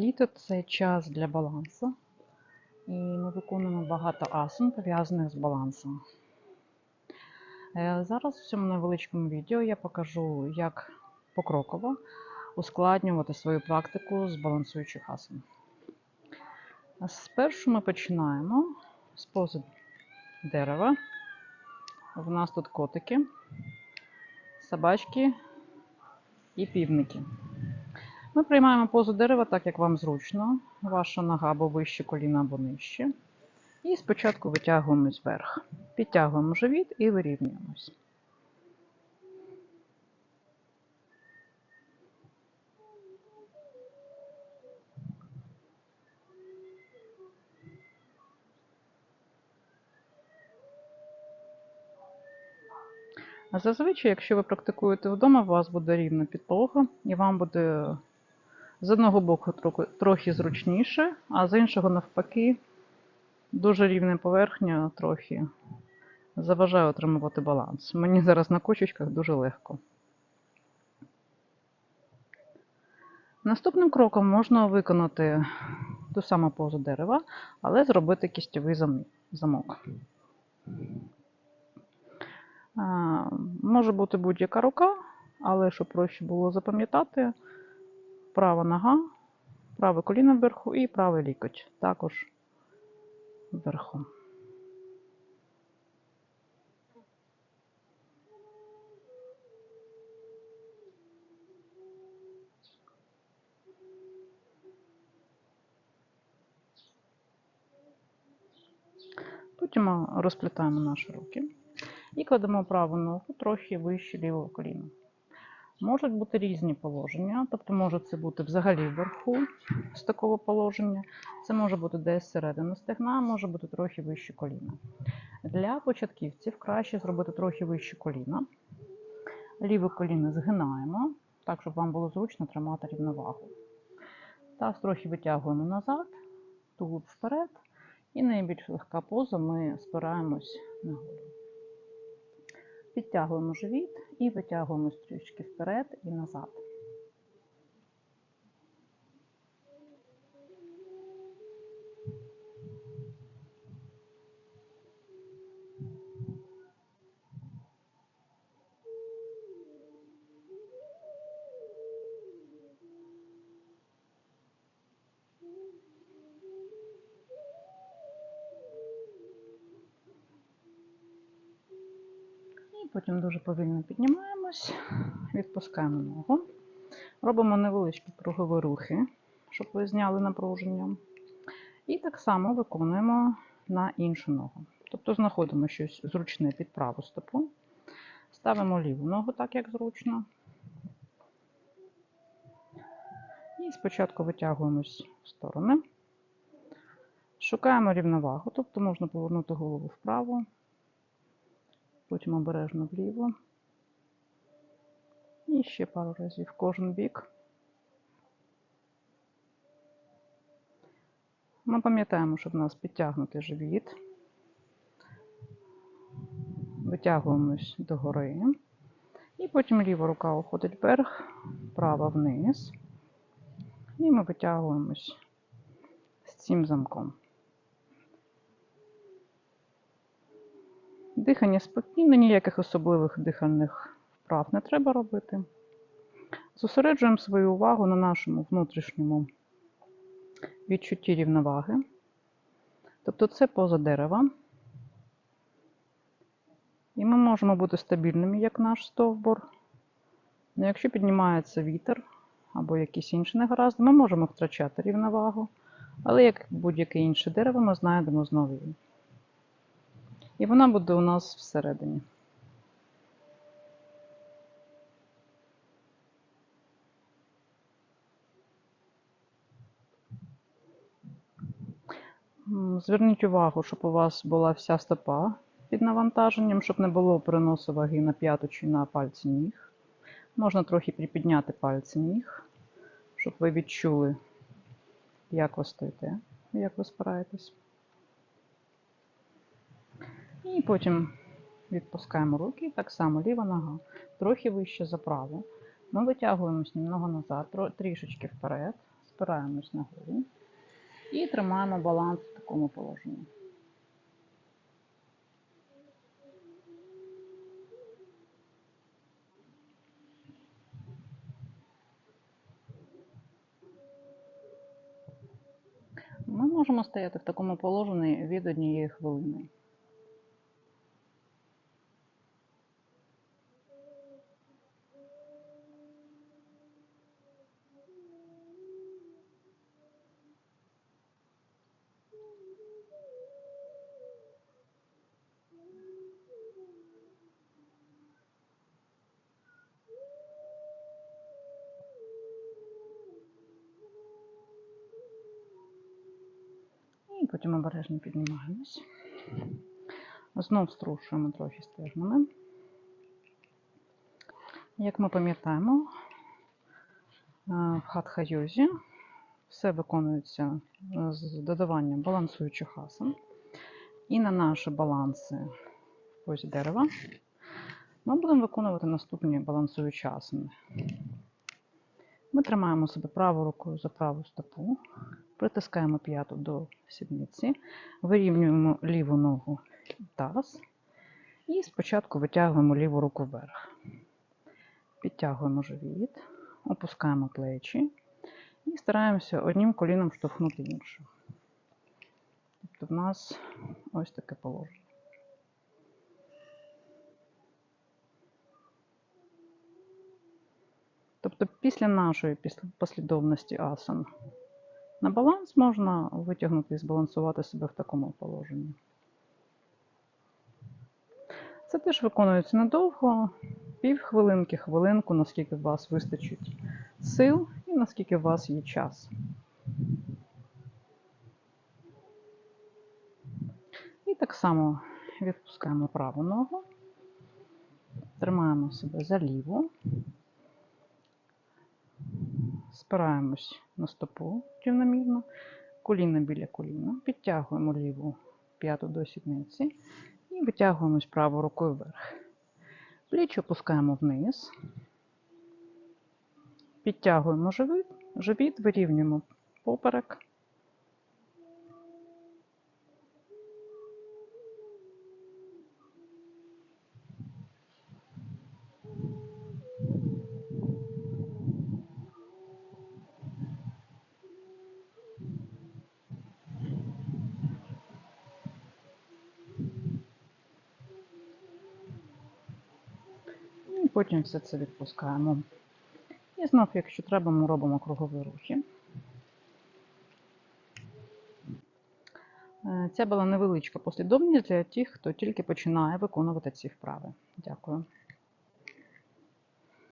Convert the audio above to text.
Літо це час для балансу. І ми виконуємо багато асан, пов'язаних з балансом. Е, Зараз в цьому невеличкому відео я покажу, як покроково ускладнювати свою практику з балансуючих асан. Спершу ми починаємо з пози дерева. У нас тут котики, собачки і півники. Ми приймаємо позу дерева так, як вам зручно. Ваша нога або вище коліна, або нижче. І спочатку витягуємось вверх. Підтягуємо живіт і вирівнюємось. Зазвичай, якщо ви практикуєте вдома, у вас буде рівна підлога, і вам буде з одного боку трохи- зручніше, а з іншого навпаки, дуже рівна поверхня трохи заважає отримувати баланс. Мені зараз на кочечках дуже легко. Наступним кроком можна виконати ту саму позу дерева, але зробити кістєвий замок. Може бути будь-яка рука, але щоб проще було запам'ятати, права нога, праве коліно вверху і правий лікоть також вверху. Потім розплітаємо наші руки і кладемо праву ногу трохи вище лівого коліна. Можуть бути різні положення, тобто може це бути взагалі вверху з такого положення, це може бути десь середина стегна, може бути трохи вище коліна. Для початківців краще зробити трохи вище коліна. Ліве коліно згинаємо, так, щоб вам було зручно тримати рівновагу. Таз трохи витягуємо назад, тулуб вперед, і найбільш легка поза ми спираємось на голову. Підтягуємо живіт і витягуємо стрічки вперед і назад. Потім дуже повільно піднімаємось, відпускаємо ногу. Робимо невеличкі кругові рухи, щоб ви зняли напруження. І так само виконуємо на іншу ногу. Тобто знаходимо щось зручне під праву стопу, ставимо ліву ногу так, як зручно. І спочатку витягуємось в сторони. Шукаємо рівновагу, тобто можна повернути голову вправо, потім обережно вліво. І ще пару разів кожен бік. Ми пам'ятаємо, що в нас підтягнутий живіт. Витягуємось догори. І потім ліва рука уходить вверх, права вниз. І ми витягуємось з цим замком. Дихання спокійне, ніяких особливих дихальних вправ не треба робити. Зосереджуємо свою увагу на нашому внутрішньому відчутті рівноваги. Тобто це поза дерева. І ми можемо бути стабільними, як наш стовбур. Але якщо піднімається вітер або якісь інші негаразди, ми можемо втрачати рівновагу. Але як будь-яке інше дерево, ми знайдемо знову її. І вона буде у нас всередині. Зверніть увагу, щоб у вас була вся стопа під навантаженням, щоб не було переносу ваги на п'яту чи на пальці ніг. Можна трохи припідняти пальці ніг, щоб ви відчули, як ви стоїте, як ви спираєтесь. І потім відпускаємо руки, так само ліва нога, трохи вище за праву. Ми витягуємось немного назад, трішечки вперед, спираємось на голову і тримаємо баланс в такому положенні. Ми можемо стояти в такому положенні від однієї хвилини. І потім обережно піднімаємось. Знов струшуємо трохи стежнами. Як ми пам'ятаємо, е, в хатха-йозі все виконується з додаванням балансуючих асан. І на наші баланси позі дерева ми будемо виконувати наступні балансуючі асани. Ми тримаємо себе правою рукою за праву стопу, притискаємо п'яту до сідниці, вирівнюємо ліву ногу таз. І спочатку витягуємо ліву руку вверх. Підтягуємо живіт, опускаємо плечі і стараємося одним коліном штовхнути інше. Тобто в нас ось таке положення. Тобто після нашої послідовності асан на баланс можна витягнути і збалансувати себе в такому положенні. Це теж виконується недовго, півхвилинки, хвилинку, наскільки у вас вистачить сил і наскільки у вас є час. І так само відпускаємо праву ногу, тримаємо себе за ліву, спираємось на стопу рівномірно, коліна біля коліна, підтягуємо ліву п'яту до сідниці і витягуємось правою рукою вверх. Пліч опускаємо вниз, підтягуємо живіт, живіт вирівнюємо поперек. І потім все це відпускаємо. І знов, якщо треба, ми робимо кругові рухи. Це була невеличка послідовність для тих, хто тільки починає виконувати ці вправи. Дякую.